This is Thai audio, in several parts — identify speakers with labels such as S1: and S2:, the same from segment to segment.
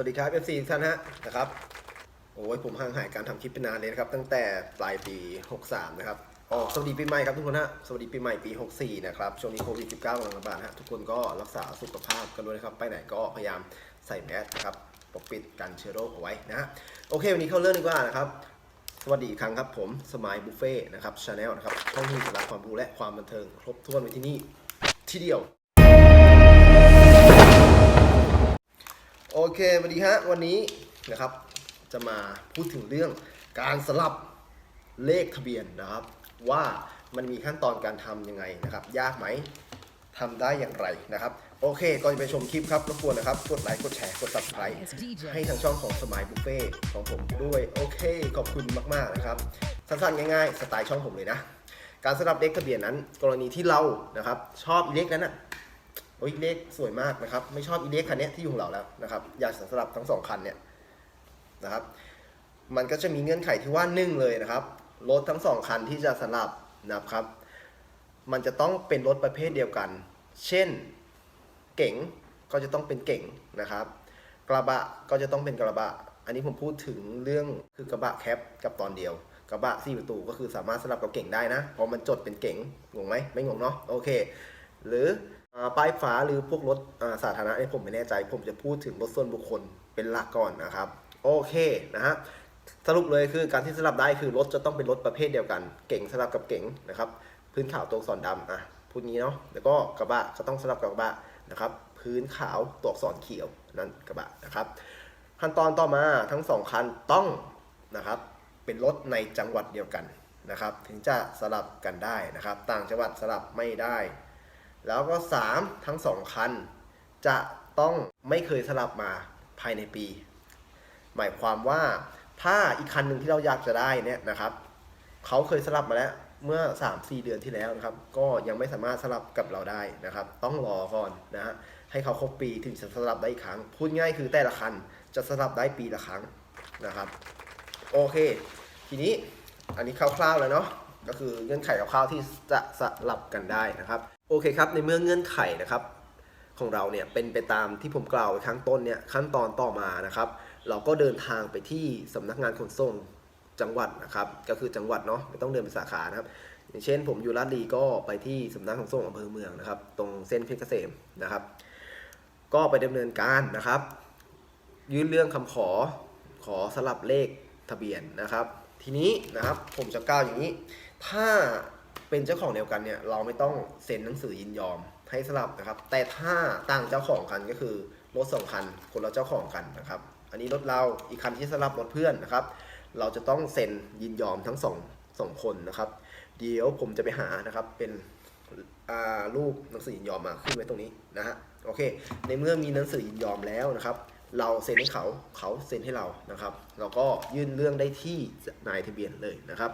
S1: วัสดีครับ FC ทุกท่านฮะนะครับโอ้ยผมห่างหายการทำคลิปไปนานเลยนะครับ ตั้งแต่ปลายปี 63 นะครับออกสวัสดีปีใหม่ครับทุกคนฮะสวัสดีปีใหม่ปี 64 นะครับช่วงนี้โควิด 19กำลังระบาดฮะทุกคนก็รักษาสุขภาพกันด้วยนะครับ ไปไหนก็พยายามใส่แมสนะครับปกปิดกันเชื้อโรคเอาไว้นะฮะโอเค วันนี้เข้าเรื่องดีกว่านะครับสวัสดีอีกครั้งครับผมสมายบุฟเฟ่นะครับชาแนลนะครับช่องที่สาระความรู้และความบันเทิงครบถ้วนไว้ที่นี่ที่เดียว โอเคสวัสดีฮะ วันนี้นะครับ จะมาพูดถึงเรื่องการสลับเลขทะเบียนนะครับ ว่ามันมีขั้นตอนการทำยังไงนะครับ ยากไหมทำได้อย่างไรนะครับ โอเค ก่อนจะไปชมคลิปครับรบกวนนะครับ กดไลค์ กดแชร์ กด subscribe ให้ทางช่องของสมายบุฟเฟ่ของผมด้วย โอเค ขอบคุณมาก ๆ นะครับ สั้นๆ ง่าย ๆ สไตล์ช่องผมเลยนะ การสลับเลขทะเบียนนั้น กรณีที่เรานะครับ ชอบเลขนั้นนะ โอ้ยเลขสวยมากนะครับ ไม่ชอบอีเลขคันนี้ที่อยู่ของเราแล้วนะครับ อยากสลับทั้งสองคันเนี่ยนะครับ มันก็จะมีเงื่อนไขที่ว่าหนึ่งเลยนะครับ รถทั้งสองคันที่จะสลับนะครับ มันจะต้องเป็นรถประเภทเดียวกัน เช่น เก๋งก็จะต้องเป็นเก๋งนะครับ กระบะก็จะต้องเป็นกระบะ อันนี้ผมพูดถึงเรื่องคือกระบะแคปกับตอนเดียว กระบะสี่ประตูก็คือสามารถสลับกับเก๋งได้นะ เพราะมันจดเป็นเก๋งงงไหมไม่งงเนาะ โอเค หรือ ป้ายฟ้าหรือพวกรถสาธารณะเนี่ยผมไม่แน่ใจ ผมจะพูดถึงรถส่วนบุคคลเป็นหลักก่อนนะครับ โอเคนะฮะสรุปเลยคือการที่สลับได้คือรถจะต้องเป็นรถประเภทเดียวกัน เก๋งสลับกับเก๋งนะครับ พื้นขาวตัวอักษรดำอะพูดงี้เนาะแล้วก็กระบะก็ต้องสลับกับกระบะนะครับ พื้นขาวตัวอักษรเขียวนั่นกระบะนะครับ ขั้นตอนต่อมาทั้งสองคันต้องนะครับเป็นรถในจังหวัดเดียวกันนะครับ ถึงจะสลับกันได้นะครับ ต่างจังหวัดสลับไม่ได้ แล้วก็ 3 ทั้ง 2 คัน จะต้องไม่เคยสลับมาภายในปี หมายความว่าถ้าอีกคันหนึ่งที่เราอยากจะได้เนี่ยนะครับเขาเคยสลับมาแล้วเมื่อ 3-4 เดือนที่แล้วนะครับ ก็ยังไม่สามารถสลับกับเราได้นะครับ ต้องรอก่อนนะฮะให้เขาครบปีถึงจะสลับได้อีกครั้ง พูดง่ายคือแต่ละคันจะสลับได้ปีละครั้งนะครับโอเค ทีนี้อันนี้คร่าวๆแล้วเนาะก็คือเงื่อนไขคร่าวๆที่จะสลับกันได้นะครับ โอเคครับ ในเมื่อเงื่อนไขนะครับของเราเนี่ยเป็นไปตามที่ผมกล่าวไว้ข้างต้นเนี่ยขั้นตอนต่อมานะครับ เราก็เดินทางไปที่สำนักงานขนส่งจังหวัดนะครับ ก็คือจังหวัดเนาะไม่ต้องเดินไปสาขานะครับ อย่างเช่น ผมอยู่ลาดลีก็ไปที่สำนักขนส่งอำเภอเมืองนะครับ ตรงเส้นเพชรเกษมนะครับ ก็ไปดำเนินการนะครับ ยื่นเรื่องคำขอขอสลับเลขทะเบียนนะครับ ทีนี้นะครับผมจะกล่าวอย่างนี้ ถ้า เป็นเจ้าของเดียวกันเนี่ยเราไม่ต้องเซ็นหนังสือยินยอมให้สลับนะครับ แต่ถ้าต่างเจ้าของกันก็คือรถสองคันคนละเจ้าของกันนะครับ อันนี้รถเราอีกคันที่สลับรถเพื่อนนะครับ เราจะต้องเซ็นยินยอมทั้งสองสองคนนะครับ เดี๋ยวผมจะไปหานะครับเป็นรูปหนังสือยินยอมมาขึ้นไว้ตรงนี้นะฮะโอเค ในเมื่อมีหนังสือยินยอมแล้วนะครับ เราเซ็นให้เขาเขาเซ็นให้เรานะครับ เราก็ยื่นเรื่องได้ที่นายทะเบียนเลยนะครับ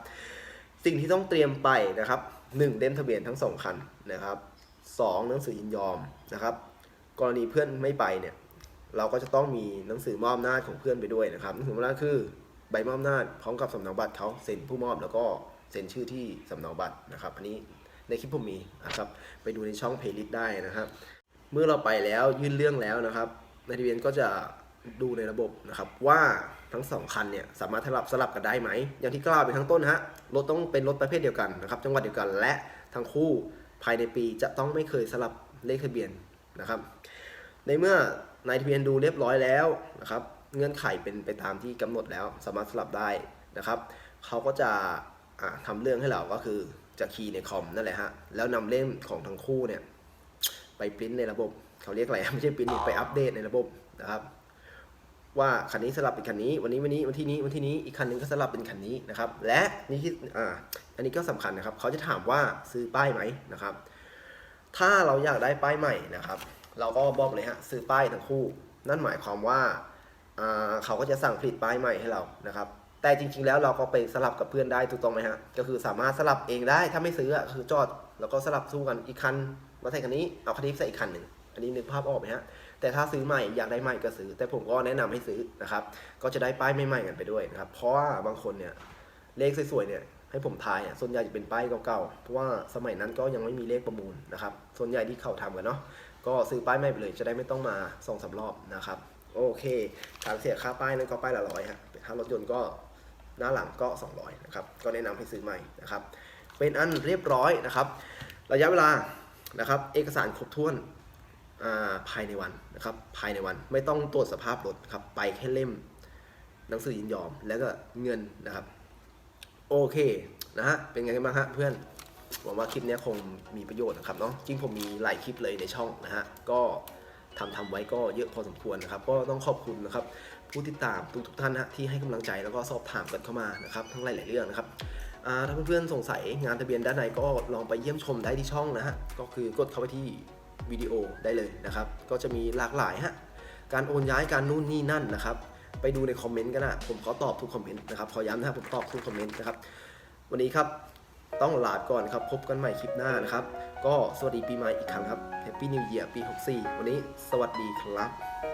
S1: สิ่งที่ต้องเตรียมไปนะครับหนึ่งเล่มทะเบียนทั้งสองคันนะครับสองหนังสือยินยอมนะครับ กรณีเพื่อนไม่ไปเนี่ยเราก็จะต้องมีหนังสือมอบอำนาจของเพื่อนไปด้วยนะครับหนังสือมอบอำนาจคือใบมอบอำนาจพร้อมกับสำเนาบัตรเขาเซ็นผู้มอบแล้วก็เซ็นชื่อที่สำเนาบัตรนะครับ อันนี้ในคลิปผมมีนะครับไปดูในช่องเพลย์ลิสต์ได้นะครับ เมื่อเราไปแล้วยื่นเรื่องแล้วนะครับนายทะเบียนก็จะดูในระบบนะครับว่า ทั้งสองคันเนี่ยสามารถสลับสลับกันได้ไหม อย่างที่กล่าวไปข้างต้นฮะรถต้องเป็นรถประเภทเดียวกันนะครับจังหวัดเดียวกันและทั้งคู่ภายในปีจะต้องไม่เคยสลับเลขทะเบียนนะครับ ในเมื่อนายทะเบียนดูเรียบร้อยแล้วนะครับ เงื่อนไขเป็นไปตามที่กำหนดแล้ว สามารถสลับได้นะครับเขาก็จะอ่าทำเรื่องให้เราก็คือจะคีย์ในคอมนั่นแหละฮะแล้วนำเล่มของทั้งคู่เนี่ยไปปริ้นในระบบเขาเรียกอะไรไม่ใช่ปริ้นไปอัปเดตในระบบนะครับ ว่าคันนี้สลับเป็นคันนี้ วันนี้วันนี้วันที่นี้วันที่นี้อีกคันหนึงก็สลับเป็นคันนี้นะครับ และนี่ที่อ่าอันนี้ก็สำคัญนะครับ เขาจะถามว่าซื้อป้ายไหมนะครับ ถ้าเราอยากได้ป้ายใหม่นะครับ เราก็บอกเลยฮะซื้อป้ายทั้งคู่ นั่นหมายความว่าอ่าเขาก็จะสั่งผลิตป้ายใหม่ให้เรานะครับ แต่จริง ๆ แล้วเราก็ไปสลับกับเพื่อนได้ถูกต้องไหมฮะก็คือสามารถสลับเองได้ถ้าไม่ซื้อคือจอดแล้วก็สลับสู้กันอีกคันมาใส่คันนี้เอาคันนี้ใส่อีกคันหนึ่ง อันนี้นึกภาพออกไหมฮะ แต่ถ้าซื้อใหม่อยากได้ใหม่ก็ซื้อ แต่ผมก็แนะนำให้ซื้อนะครับ ก็จะได้ป้ายใหม่ๆกันไปด้วยนะครับ เพราะว่าบางคนเนี่ยเลขสวยๆเนี่ยให้ผมทายอะส่วนใหญ่จะเป็นป้ายเก่าๆ เพราะว่าสมัยนั้นก็ยังไม่มีเลขประมูลนะครับ ส่วนใหญ่ที่เขาทำกันเนาะ ก็ซื้อป้ายใหม่ไปเลยจะได้ไม่ต้องมาสองสารอบนะครับ โอเคฐานเสียค่าป้ายนั้นก็ป้ายละร้อยฮะถ้ารถยนต์ก็หน้าหลังก็ 200นะครับ ก็แนะนำให้ซื้อใหม่นะครับ เป็นอันเรียบร้อยนะครับ ระยะเวลานะครับ เอกสารครบถ้วน ภายในวันนะครับภายในวันไม่ต้องตรวจสภาพรถครับไปแค่เล่มหนังสือยินยอมแล้วก็เงินนะครับโอเคนะฮะเป็นไงกันบ้างฮะเพื่อนหวังว่าคลิปนี้คงมีประโยชน์นะครับเนาะจริงผมมีหลายคลิปเลยในช่องนะฮะก็ทำทำไว้ก็เยอะพอสมควรนะครับ ก็ต้องขอบคุณนะครับผู้ติดตามทุกทุกๆท่านนะฮะที่ให้กำลังใจแล้วก็สอบถามกันเข้ามานะครับทั้งหลายๆเรื่องนะครับถ้าเพื่อนๆสงสัยงานทะเบียนด้านในก็ลองไปเยี่ยมชมได้ที่ช่องนะฮะก็คือกดเข้าไปที่ วิดีโอได้เลยนะครับ ก็จะมีหลากหลายฮะการโอนย้ายการนู่นนี่นั่นนะครับ ไปดูในคอมเมนต์กันนะผมขอตอบทุกคอมเมนต์นะครับขอย้ำนะครับผมตอบทุกคอมเมนต์นะครับวันนี้ครับต้องลาก่อนครับ พบกันใหม่คลิปหน้านะครับ ก็สวัสดีปีใหม่อีกครั้งครับ Happy New Year ปี 64 วันนี้สวัสดีครับ